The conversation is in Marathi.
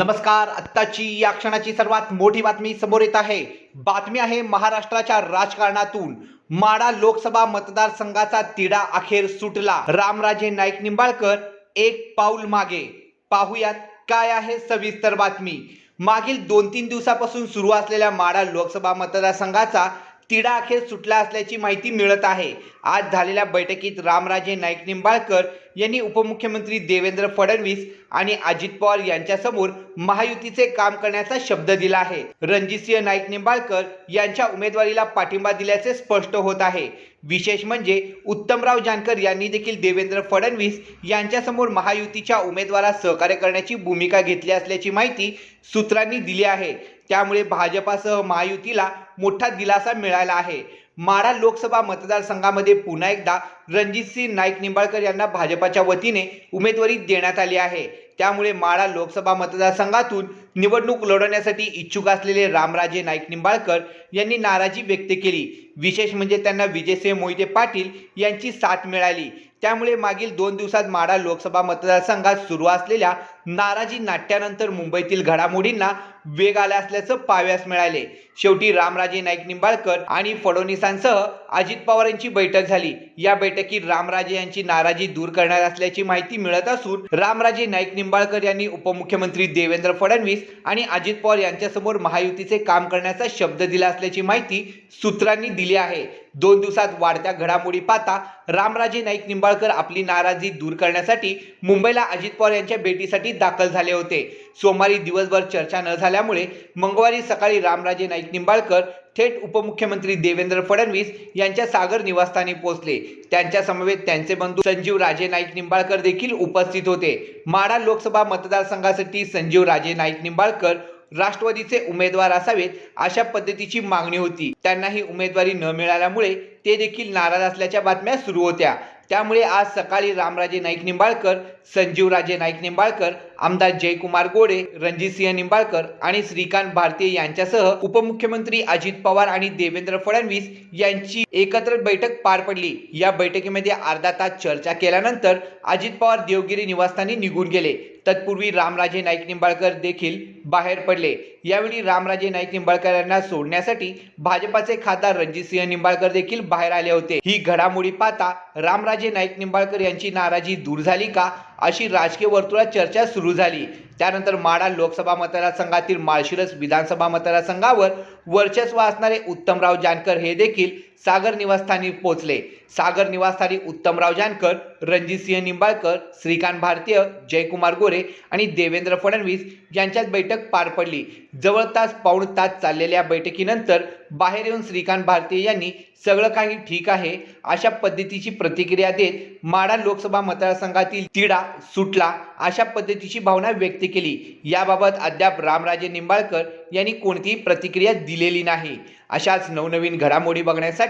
नमस्कार आत्ताची या क्षणाची सर्वात मोठी बातमी समोर येत आहे. बातमी आहे महाराष्ट्राच्या राजकारणातून. माडा लोकसभा मतदारसंघाचा तिढा अखेर सुटला. रामराजे नाईक निंबाळकर एक पाऊल मागे. पाहुयात काय आहे सविस्तर बातमी. मागील दोन तीन दिवसापासून सुरू असलेल्या माडा लोकसभा मतदारसंघाचा तिढा अखेर सुटला असल्याची माहिती मिळत आहे. आज झालेल्या बैठकीत रामराजे नाईक निंबाळकर यांनी उपमुख्यमंत्री देवेंद्र फडणवीस आणि अजित पवार यांच्यासमोर महायुतीचे काम करण्याचा शब्द दिला आहे. रणजितसिंह नाईक निंबाळकर यांच्या उमेदवारीला पाठिंबा दिल्याचे स्पष्ट होत आहे. विशेष म्हणजे उत्तमराव जानकर यांनी देखील देवेंद्र फडणवीस यांच्यासमोर महायुतीच्या उमेदवारास सहकार्य करण्याची भूमिका घेतली असल्याची माहिती सूत्रांनी दिली आहे. त्यामुळे भाजपासह महायुतीला मोठा दिलासा मिळाला आहे. माडा लोकसभा मतदारसंघामध्ये पुन्हा एकदा रणजितसिंह नाईक निंबाळकर यांना भाजपाच्या वतीने उमेदवारी देण्यात आली आहे. त्यामुळे माळा लोकसभा मतदारसंघातून निवडणूक लढवण्यासाठी इच्छुक असलेले रामराजे नाईक निंबाळकर यांनी नाराजी व्यक्त केली. विशेष म्हणजे त्यांना विजयसिंह मोहिते पाटील यांची साथ मिळाली. त्यामुळे मागील दोन दिवसात माडा लोकसभा मतदारसंघात सुरू असलेल्या नाराजी नाट्यानंतर मुंबईतील घडामोडींना वेग आला असल्याचं पाव्यास मिळाले. शेवटी रामराजे नाईक निंबाळकर आणि फडणवीसांसह अजित पवार यांची बैठक झाली. या बैठकीत रामराजे यांची नाराजी दूर करणार असल्याची माहिती मिळत असून रामराजे नाईक निंबाळकर यांनी उपमुख्यमंत्री देवेंद्र फडणवीस आणि अजित पवार यांच्यासमोर महायुतीचे काम करण्याचा शब्द दिला असल्याची माहिती सूत्रांनी दिली आहे. दोन दिवसात वाढत्या घडामोडी पाहता रामराजे नाईक निंबाळकर आपली नाराजी दूर करण्यासाठी मुंबईला अजित पवार यांच्या भेटीसाठी दाखल झाले होते. सोमवारी दिवसभर चर्चा न झाल्यामुळे मंगळवारी सकाळी रामराजे नाईक निंबाळकर थेट उपमुख्यमंत्री देवेंद्र फडणवीस यांच्या सागर निवासस्थानी पोहोचले. त्यांच्या समवेत त्यांचे बंधू संजीव राजे नाईक निंबाळकर देखील उपस्थित होते. माडा लोकसभा मतदारसंघासाठी संजीव राजे नाईक निंबाळकर राष्ट्रवादीचे उमेदवार असावेत अशा पद्धतीची मागणी होती. त्यांना ही उमेदवारी न मिळाल्यामुळे ते देखील नाराज असल्याच्या बातम्या सुरू होत्या. त्यामुळे आज सकाळी रामराजे नाईक निंबाळकर संजीवराजे नाईक निंबाळकर आमदार जयकुमार गोडे रणजितसिंह निंबाळकर आणि श्रीकांत भारतीय यांच्यासह उपमुख्यमंत्री अजित पवार आणि देवेंद्र फडणवीस यांची एकत्र बैठक पार पडली. या बैठकीमध्ये अर्धा तास चर्चा केल्यानंतर अजित पवार देवगिरी निवासस्थानी निघून गेले. तत्पूर्वी रामराजे नाईक निंबाळकर देखील बाहेर पडले. यावेळी रामराजे नाईक निंबाळकर यांना सोडण्यासाठी भाजपाचे खासदार रणजितसिंह निंबाळकर देखील बाहेर आले होते. ही घडामोडी पाहता रामराजे नाईक निंबाळकर यांची नाराजी दूर झाली का? अशी राजकीय वर्तुळात चर्चा सुरू झाली. त्यानंतर माडा लोकसभा मतदारसंघातील माळशिरस विधानसभा मतदारसंघावर वर्चस्व असणारे उत्तमराव जानकर हे देखील सागर निवासस्थानी पोहोचले सागर निवासस्थानी उत्तमराव जानकर रणजितसिंह निंबाळकर श्रीकांत भारतीय जयकुमार गोरे आणि देवेंद्र फडणवीस यांच्यात बैठक पार पडली. जवळ तास पाऊण तास चाललेल्या बैठकीनंतर बाहेर येऊन श्रीकांत भारतीय यांनी सगळं काही ठीक आहे. अशा पद्धतीची प्रतिक्रिया देत माडा लोकसभा मतदारसंघातील तिढा सुटला. अशा पद्धतीची भावना व्यक्त केली. याबाबत अद्याप रामराजे निंबाळकर यांनी कोणतीही प्रतिक्रिया दिलेली नाही. अशाच नवनवीन घडामोडी बघण्यासाठी